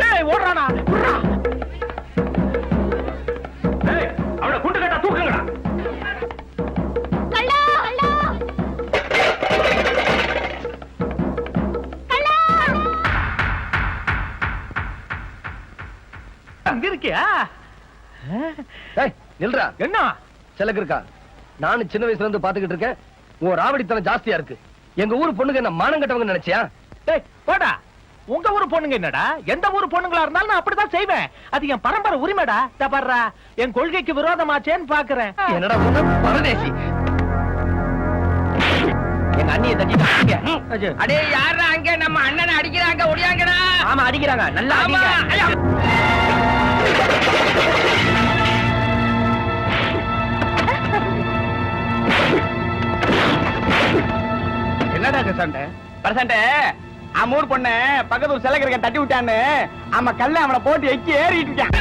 டேய் ஓடுறானா விட்றா. டேய் அவனை குண்டு கட்டா தூக்குங்கடா. கள்ளா கள்ளா கள்ளா அங்க இருக்கியா? ஏய் நில்றா. என்ன? செலக்கு இருக்கா? நானும் சின்ன வயசுல இருந்து பாத்துக்கிட்டு இருக்கேன். உன் ராவடித்தனம் ஜாஸ்தியா இருக்கு. எங்க ஊர் பொண்ணுங்க என்ன மானம் கட்டவங்க நினைச்சியா? டேய் போடா. உங்க ஊர் பொண்ணுங்க என்னடா? எந்த ஊர் பொண்ணுங்களா இருந்தாலும் நான் அப்படிதான் செய்வேன். அது என் பரம்பரை உரிமைடா. இதோ பாருடா என் கொள்கைக்கு விரோதமாச்சேன்னு பாக்குறேன். என்னடா பரதேசி. எங்க அண்ணியை தட்டிட்டாங்க. அடே யாரா அங்க? நம்ம அண்ணனை அடிக்கிறாங்க ஒடியாங்கடா. ஆமா அடிக்கிறாங்க. நல்லா ஐயா. என்னடா சண்டை? பர்சன்ட் அம்மூர் பொண்ணு பக்கத்து ஒரு செலக்கிறக்க தட்டி விட்டான்னு. அவன் கல்ல அவனை போட்டு எக்கி ஏறிட்டு இருக்கான்.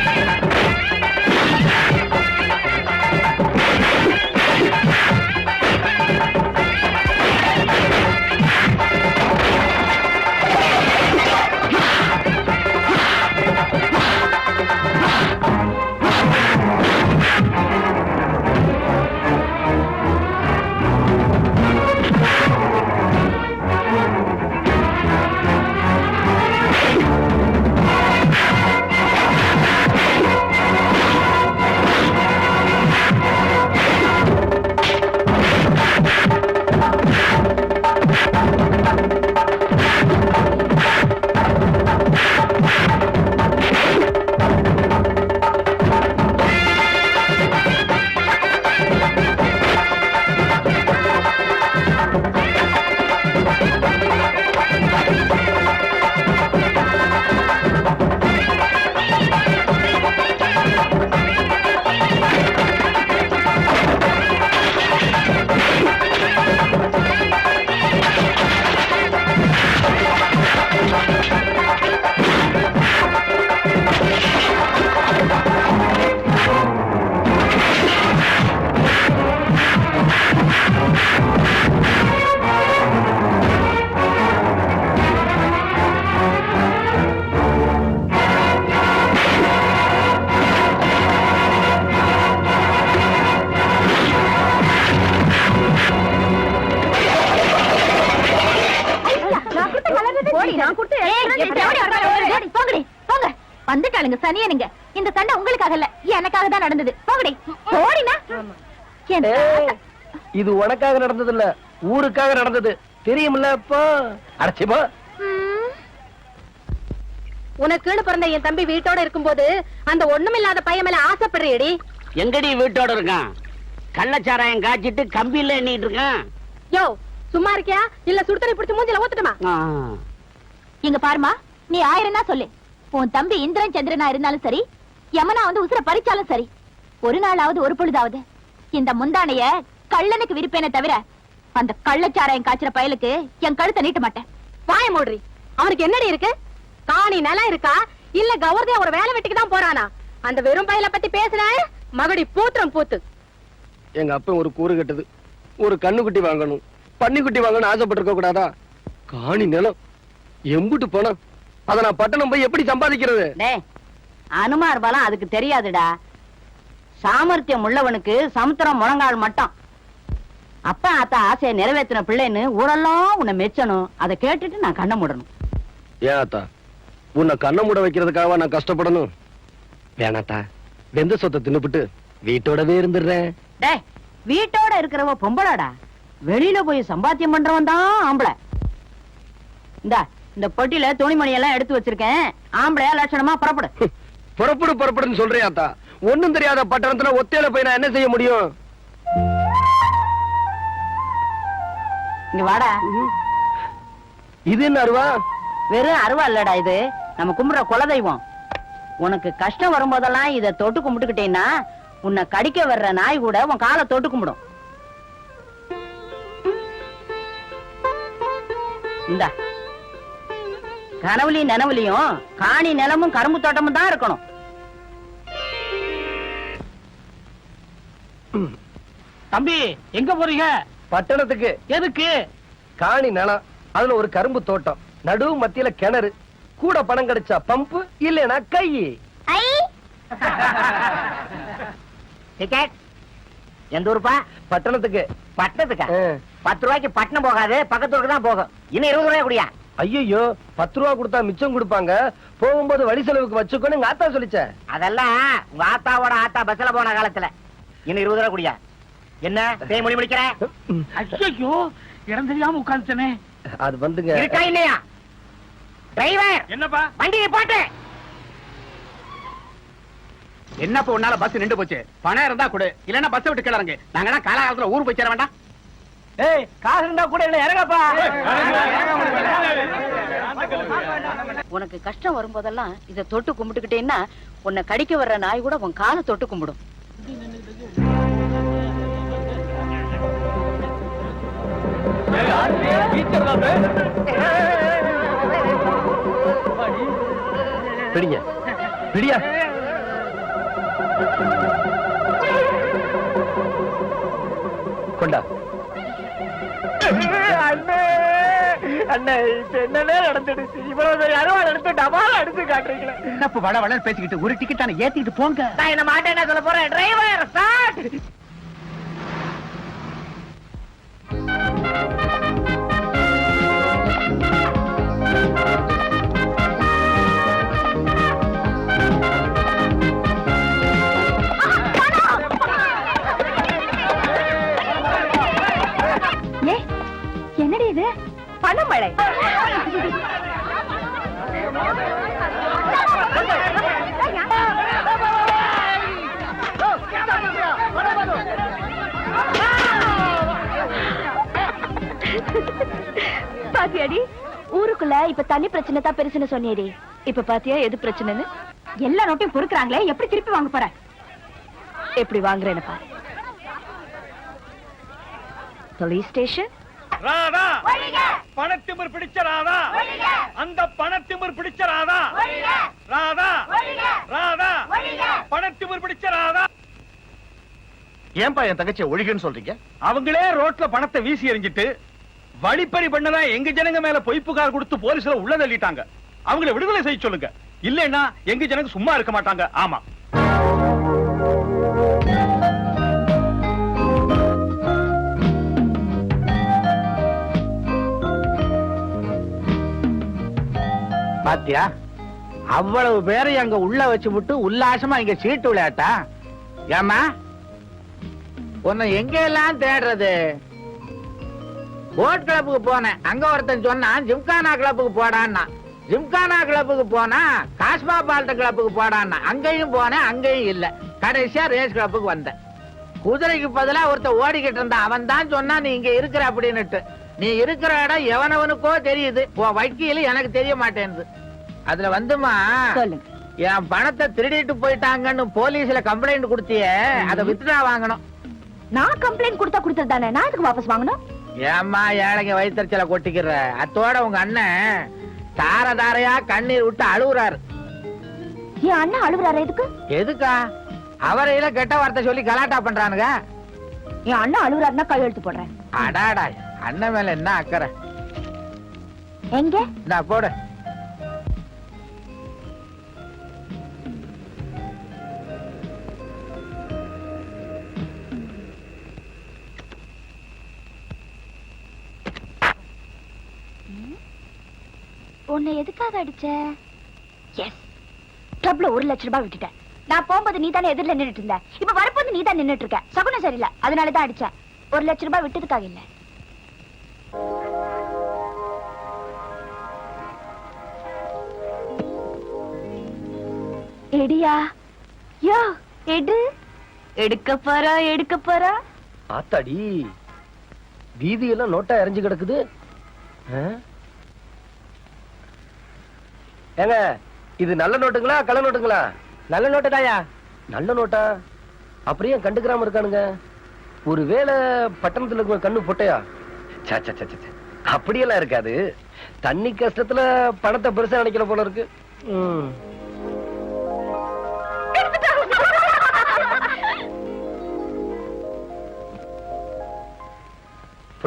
போடி நான் கொடுத்த எப்படியாவது ஓடி ஓடி போங்கடி போங்க. வந்துட்டாளுங்க சனியனுங்க இந்த சண்டை உங்களுக்காக இல்ல எனக்காக தான் நடந்தது. போங்கடி போடினா? இது உனக்காக நடந்தது இல்ல ஊருக்காக நடந்தது. தெரியுமில்ல இப்போ? அடைச்சிப்போ ம். உனக்குன்னு பிறந்த என் தம்பி வீட்டோட இருக்கும்போது அந்த ஒண்ணுமில்லாத பையன் மேல ஆசைப்படுறியடி. எங்கடி வீட்டோட இருக்கான்? கள்ளச்சாராயம் காய்ச்சிட்டு கம்பியில எண்ணிட்டு இருக்கான்? யோ சும்மா இருக்கியா? இல்ல சுடுதண்ணி பிடிச்சு மூஞ்சில ஊத்துட்டுமா? ஆ. இங்க பாருமா நீ ஆயிரம் தான் சொல்லு. உன் தம்பி இந்திரன் சந்திரனா இருந்தாலும் சரி யமனா வந்து உசுர பறிச்சாலும் சரி. ஒரு நாளாவது ஒரு பொழுதாவது. இந்த முந்தானைய கள்ளனுக்கு விரிப்பேனே தவிர அந்த கள்ளச்சாராயம் காய்ச்சற பயலுக்கு என் கழுத்தை நீட்ட மாட்டேன். வாய மூடுறி. அவனுக்கு என்னடி இருக்கு? காணி நிலம் இருக்கா? இல்ல கௌரதியா ஒரு வேலை வெட்டிக்கு தான் போறானா? அந்த வெறும் பயல பத்தி பேசுன மகடி பூத்திரம் பூத்து. எங்க அப்பன் ஒரு கூறு கட்டுது. ஒரு கண்ணுக்குட்டி வாங்கணும். பன்னிக்குட்டி வாங்கணும் ஆசைப்பட்டிருக்க கூடாதா காணி நிலம். எம்புட்டு பணம். அத நான் பட்டணம் போய் எப்படி சம்பாதிக்கிறது? அனுமார் பலம் அதுக்கு தெரியாதுடா. சாமர்த்தியம் உள்ளவனுக்கு சமுத்திரம் முழங்கால் மட்டம். அப்பா அத்தா ஆசையை நிறைவேற்றின பிள்ளைன்னு ஊரெல்லாம் உன்னை மெச்சணும். அதை கேட்டுட்டு நான் கண்ணை மூடணும். ஏன் அத்தா உன்னை கண்ண மூட வைக்கிறதுக்காக நான் கஷ்டப்படணும்? வேணாத்தா வெந்த சொத்தை தின்னுபிட்டு வீட்டோடவே இருந்துடுறேன். டேய் வீட்டோட இருக்கிறவ பொம்பளாடா. வெளியில போய் சம்பாத்தியம் பண்றவன் தான் ஆம்பளை. இந்தா இந்த பொட்டியில துணிமணி எல்லாம் எடுத்து வச்சிருக்கேன். ஆம்பளையா லட்சணமா புறப்படு. புறப்படு புறப்படுன்னு சொல்றியா அத்தா ஒண்ணும் தெரியாத பட்டணத்துல ஒத்தையில போய் நான் என்ன செய்ய முடியும்? இங்க வாடா. இது என்ன அருவா? வெறும் அருவா இல்லடா இது. நம்ம கும்பிடுற குலதெய்வம் உனக்கு கஷ்டம் வரும்போதெல்லாம் இத தொட்டு கும்பிட்டுக்கிட்டேன்னா உன்னை கடிக்க வர்ற நாய் கூட உன் காலை தொட்டு கும்பிடும். இந்தா. கனவுலையும் நினவுலையும் காணி நிலமும் கரும்பு தோட்டமும் தான் இருக்கணும். தம்பி எங்க போறீங்க? பட்டணத்துக்கு. எதுக்கு? காணி நிலம் அதுல ஒரு கரும்பு தோட்டம். நடு மத்தியில கிணறு. கூட பணம் கிடைச்சா பம்பு இல்லைனா கை. எந்த ஊருப்பா? பட்டணத்துக்கு. பட்டணத்துக்கா. பத்து ரூபாய்க்கு பட்டணம் போகாது பக்கத்தூருக்கு தான் போகும். இன்னும் இருபது ரூபாய் குடியா? ஐயோ பத்து ரூபா கொடுத்தா மிச்சம் கொடுப்பாங்க. போகும்போது வழி செலவுக்கு வச்சுக்கோன்னு எங்க ஆத்தா சொல்லிச்ச. அதெல்லாம் உங்க ஆத்தாவோட ஆத்தா பஸ்ல போன காலத்துல. இன்னும் இருபது ரூபாய் குடியா? என்ன? பேய் மொழி முடிக்கிற? ஐயோ இடம் தெரியாம உட்காந்துட்டனே அது வந்துங்க. இருக்கா இல்லையா? டிரைவர்! என்னப்பா? வண்டியை போட்டு! என்னப்பா உன்னால பஸ் நின்று போச்சு? பணம் இருந்தா கொடு. இல்லன்னா பஸ் விட்டு கிளறங்க. நாங்க காலகாலத்துல ஊர் போய் சேர வேண்டாம். ஏய் காசு இருந்தா கூட இல்ல இறங்கப்பா. உனக்கு கஷ்டம் வரும்போதெல்லாம் இத தொட்டு கும்பிட்டுக்கிட்டேன்னா உன்னை கடிக்க வர்ற நாய் கூட உன் காலை தொட்டு கும்பிடும். பிடிங்க. பிடியா? கொண்டா. அண்ணே அண்ணே இப்ப என்னன்னே நடந்துடுச்சு? இவ்வளவு பெரிய அருவாள் எடுத்து டபால் அடிச்சு காட்டுறீங்களே. என்னப்பா வள வள பேசிக்கிட்டு ஒரு டிக்கெட் ஏத்திட்டு போங்க. நான் என்ன மாட்டேன் சொல்ல போறேன்? டிரைவர் ஸ்டார்ட் ஏ என்னடி இது? பணமழை பாத்தியாடி ஊருக்குள்ள இப்ப தண்ணி பிரச்சனை தான் பெருசுன்னு சொன்னியடி. இப்ப பாத்தியா எது பிரச்சனைன்னு? எல்லா நோட்டையும் பொறுக்குறாங்களே எப்படி திருப்பி வாங்க போற? எப்படி வாங்குறேன்னு பாரு. Police station? ராதா! பணத்திமிர் பிடிச்ச ராதா! அந்த பணத்திமிர் பிடிச்ச ராதா! ராதா! ராதா! பணத்திமிர் பிடிச்ச ராதா! ஏன்பா என் தங்கச்சியை ஒழிகன்னு சொல்றீங்க? அவங்களே ரோட்ல பணத்தை வீசி எறிஞ்சிட்டு வழிப்பறி பண்ணதா எங்க ஜனங்க மேல பொய் புகார் கொடுத்து போலீஸ்ல உள்ள தள்ளிட்டாங்க. அவங்கள விடுதலை செய்ய சொல்லுங்க. இல்லைன்னா எங்க ஜனங்க சும்மா இருக்க மாட்டாங்க. ஆமா. பாத்தியா? அவ்வளவு பேரை அங்க உள்ள வச்சு விட்டு உல்லாசமா இங்க சீட்டு விளையாட்டா? ஏமா உன்னை எங்க எல்லாம் தேடுறது போட் கிளப்புக்கு போனேன். அங்க ஒருத்தன் சொன்னான் ஜிம்கானா கிளப்புக்கு போடான்னா. ஜிம்கானா கிளப்புக்கு போனா காஸ்மா பால்ட கிளப்புக்கு போடான்னா. அங்கேயும் போனேன் அங்கேயும் இல்ல. கடைசியா ரேஸ் கிளப்புக்கு வந்தேன். குதிரைக்கு பதிலா ஒருத்தன் ஓடிக்கிட்டு இருந்தான். அவன் தான் சொன்னா நீ இங்க இருக்கிற அப்படின்னுட்டு. நீ இருக்கிற இடம் எவனவனுக்கோ தெரியுது. உன் வக்கீல் எனக்கு தெரிய மாட்டேங்குது அதுல வந்துமா என் பணத்தை திருடிட்டு போயிட்டாங்கன்னு போலீஸ்ல கம்ப்ளைண்ட் கொடுத்தியே அதை வித்ட்ரா வாங்கணும். நான் கம்ப்ளைண்ட் கொடுத்தா கொடுத்தது தானே? நான் எதுக்கு வாபஸ் வாங்கணும்? ஏம்மா ஏழைங்க வயிற்றுச்சல கொட்டிக்கிற. அத்தோட உங்க அண்ணன் தார தாரையா கண்ணீர் விட்டு அழுகுறாரு. என் அண்ணன் அழுகுறாரு எதுக்கு? எதுக்கா? அவரையில கெட்ட வார்த்தை சொல்லி கலாட்டா பண்றானுங்க. என் அண்ணன் அழுகுறாருன்னா கையெழுத்து போடுறேன். அடாடா. அண்ணன் மேல என்ன அக்கறை? எங்க? இந்தா போடு. உன்னை எதுக்காக அடிச்ச? எஸ் கிளப்ல ஒரு லட்சம் ரூபாய் விட்டுட்டேன். நான் போகும்போது நீ தானே எதிரில நின்னுட்டு இருந்த. இப்ப வரப்போது நீ தான் நின்னுட்டு இருக்க. சகுனம் சரியில்லை. அதனால தான் அடிச்சேன். ஒரு லட்சம் ரூபாய் விட்டதுக்காக இல்ல. எடியா? யோ எடு. எடுக்க போறா எடுக்க போறா. ஆத்தாடி வீதியெல்லாம் நோட்டா இறஞ்சு கிடக்குது? ஏங்க இது நல்ல நோட்டுங்களா கள்ள நோட்டுங்களா? நல்ல நோட்டு தாயா நல்ல நோட்டா? அப்படியே கண்டுக்கிறாம இருக்கானுங்க. ஒருவேளை பட்டணத்துல இருக்க கண்ணு பொட்டையா? சே, சே, சே, சே, சே. அப்படியெல்லாம் இருக்காது. தண்ணி கஷ்டத்துல பணத்தை பெருசா நினைக்கிற போல இருக்கு.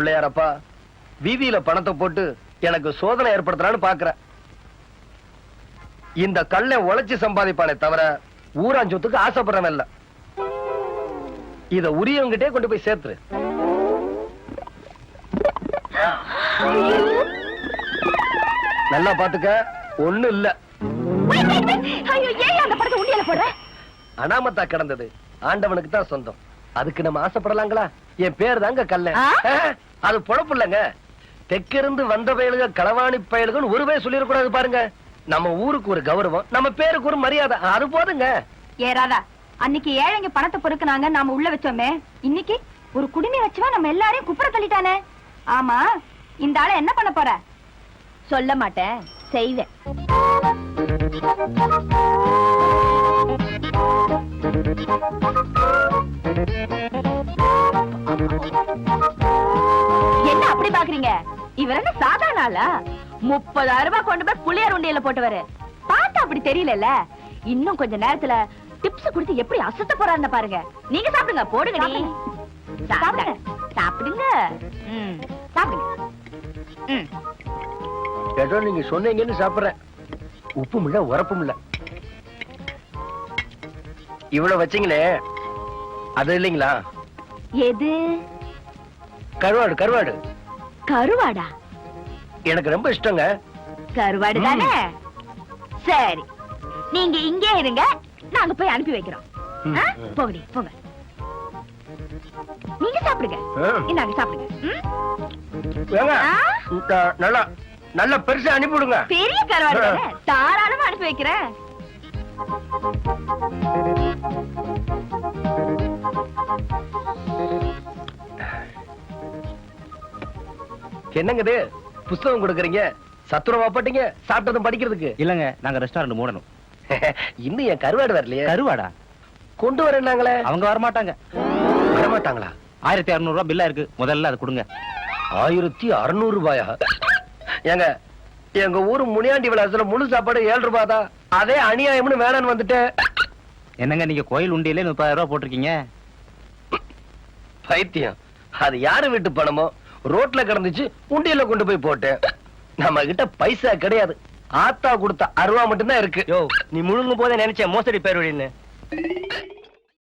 பிள்ளையாரப்பா வீதியில பணத்தை போட்டு எனக்கு சோதனை ஏற்படுத்தலான்னு பாக்குற இந்த கல்லை உழைச்சு சம்பாதிப்பானே தவிர ஊராஞ்சொத்துக்கு ஆசைப்படுறவன் இல்ல. இத உரியவங்கிட்டே கொண்டு போய் சேர்த்துரு. நல்லா பாத்துக்க ஒண்ணு இல்ல. அனாமத்தா கிடந்தது ஆண்டவனுக்கு தான் சொந்தம். அதுக்கு நம்ம ஆசைப்படலாங்களா? என் பேர் தாங்க கல்ல? அது பொழப்பு இல்லைங்க தெற்கிருந்து வந்த பயலுக களவாணி பயலுகன்னு ஒரு பேர் சொல்லிடக்கூடாது பாருங்க. நம்ம ஊருக்கு ஒரு கௌரவம் நம்ம பேருக்கு ஒரு மரியாதை. அது போதுங்க. ஏ ராதா அன்னைக்கு ஏழைங்க பணத்தை பொறுக்குனாங்க நாம உள்ள வச்சோமே. இன்னைக்கு ஒரு குடிமை வச்சுவா நம்ம எல்லாரையும் குப்புற தள்ளிட்டானே. ஆமா இந்த ஆளை என்ன பண்ண போற? சொல்ல மாட்டேன் செய்வேன். என்ன அப்படி பாக்குறீங்க? இவர் என்ன சாதாரண ஆளா? முப்பதாயிரம் ரூபாய் கொண்டு போய் புளியார் உண்டியல போட்டவரு. பார்த்தா அப்படி தெரியல இன்னும் கொஞ்ச நேரத்துல டிப்ஸ் கொடுத்து எப்படி அசத்த போறாருன்னு பாருங்க. நீங்க சாப்பிடுங்க போடுங்க சாப்பிடுங்க. சாப்பிடுங்க. சாப்பிடுங்க. ஏதோ நீங்க சொன்னீங்கன்னு சாப்பிடுறேன். உப்பும் இல்ல உரப்பும் இல்ல. இவ்வளவு வச்சீங்களே அது இல்லைங்களா? எது? கருவாடு கருவாடு. கருவாடா? எனக்கு ரொம்ப இஷ்டங்க. கருவாடு தானே? சரி. நீங்க இங்கே இருங்க. நாங்க போய் அனுப்பி வைக்கிறோம். போங்கடி போங்க நீங்க சாப்பிடுங்க. இந்தாங்க சாப்பிடுங்க. நல்லா நல்ல பெருசா அனுப்பிவிடுங்க. பெரிய கருவாடு தானே? தாராளமா அனுப்பி வைக்கிறேன். என்னங்க இது? புஸ்தகம் கொடுக்குறீங்க? சத்துணவா போட்டீங்க? சாப்பிட்டதும் படிக்கிறதுக்கு? இல்லங்க நாங்க ரெஸ்டாரண்ட் மூடணும். இன்னும் என் கருவாடு வரலையே. கருவாடா? கொண்டு வரேன்னாங்களே. அவங்க வரமாட்டாங்க. வரமாட்டாங்களா? ஆயிரத்தி அறுநூறு ரூபாய் பில்லா இருக்கு. முதல்ல அது கொடுங்க. ஆயிரத்தி அறுநூறு ரூபாயா ஏங்க எங்க ஊரு முனியாண்டி விலாசத்துல முழு சாப்பாடு ஏழு ரூபாய் தான் அதே அநியாயம்னு வேணான்னு வந்துட்டு. என்னங்க நீங்க கோயில் உண்டியிலே முப்பதாயிரம் ரூபாய் போட்டிருக்கீங்க? பைத்தியம். அது யாரு வீட்டு பணமோ? ரோட்ல கிடந்துச்சு உண்டியல கொண்டு போய் போட்டேன். நம்ம கிட்ட பைசா கிடையாது. ஆத்தா கொடுத்த அருவா மட்டும்தான் இருக்கு. நீ முழுங்கும் போதே நினைச்ச மோசடி பேர்